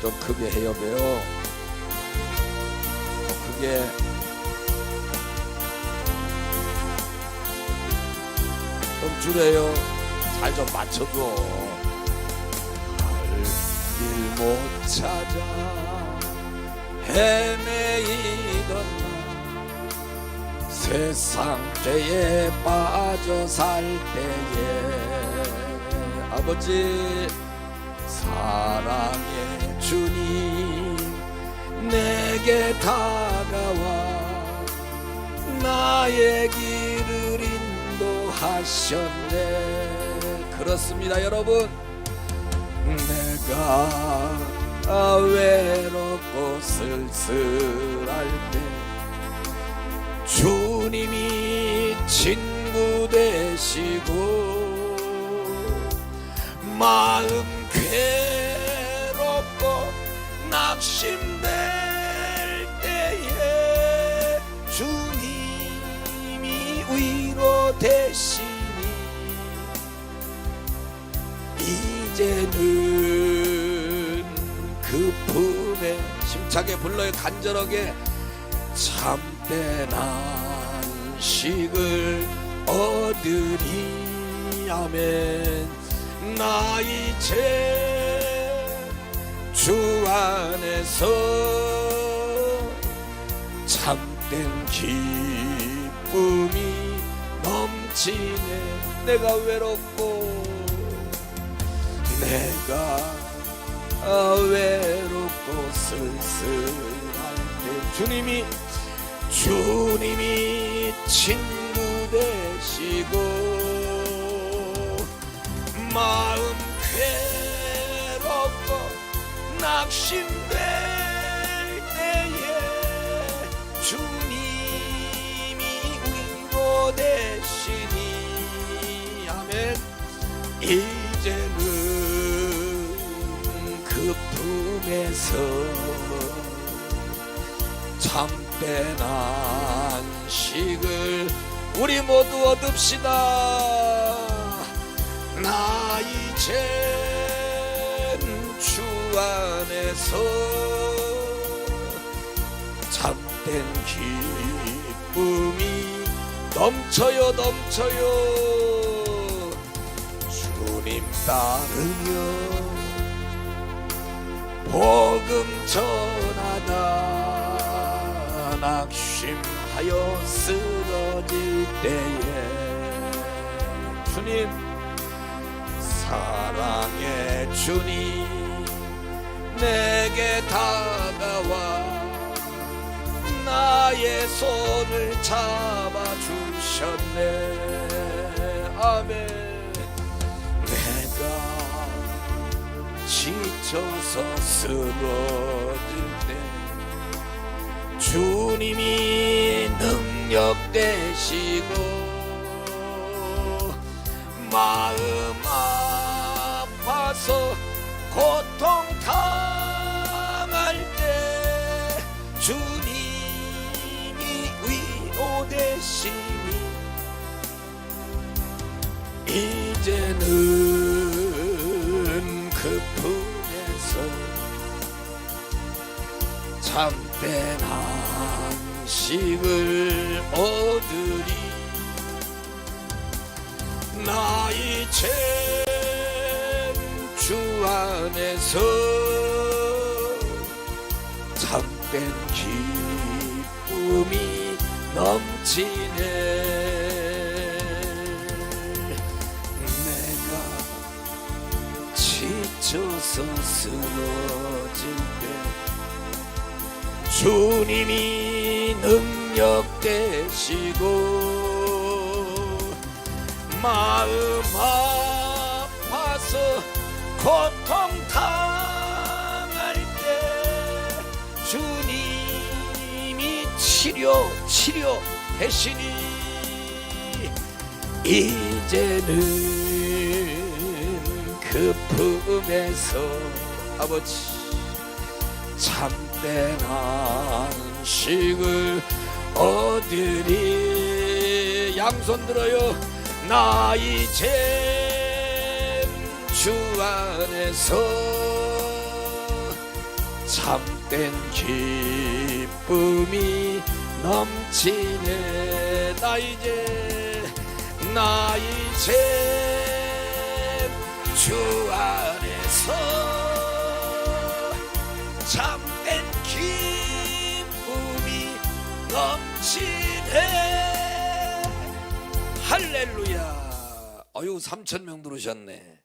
좀 크게 해요 좀 크게. 좀 줄여요. 잘 좀 맞춰줘. 갈길못 찾아. 헤매이던 날 세상 죄에 빠져 살 때에. 아버지 사랑의 주님 내게 다가와 나의 길을 인도하셨네. 그렇습니다 여러분. 내가 외롭고 쓸쓸할 때 주님이 친구 되시고 마음 괴롭고 낙심될 때에 주님이 위로 되시니 이제는 그 품에 힘차게 불러요. 간절하게 참된 안식을 얻으리 아멘 나 이제 주 안에서 참된 기쁨이 넘치네. 내가 외롭고 내가 외롭고 쓸쓸할 때 주님이 주님이 친구 되시고 낙심될 때에 주님이 위로 되시니. 아멘. 이제는 그 품에서 참된 안식을 우리 모두 얻읍시다. 나주 안에서 참된 기쁨이 넘쳐요 넘쳐요. 주님 따르며 복음 전하다 낙심하여 쓰러질 때에 주님 사랑의 주님 내게 다가와 나의 손을 잡아 주셨네. 아멘. 내가 지쳐서 쓰러질 때 주님이 능력 되시고 마음 아파서 고통 되시니 이제는 그 품에서 참된 안식을 얻으리. 나 이제 주 안에서 참된 기쁨이 넘치네. 내가 지쳐서 쓰러질 때 주님이 능력 되시고 마음 아파서 고통 당할 때 주님이 치료 치료 대신이 이제는 그 품에서 아버지 참된 안식을 얻으리 양손 들어요. 나 이제 주 안에서 참된 기쁨이 넘치네. 나 이제 나 이제 주 안에서 참된 기쁨이 넘치네. 할렐루야. 어유 3천 명 들으셨네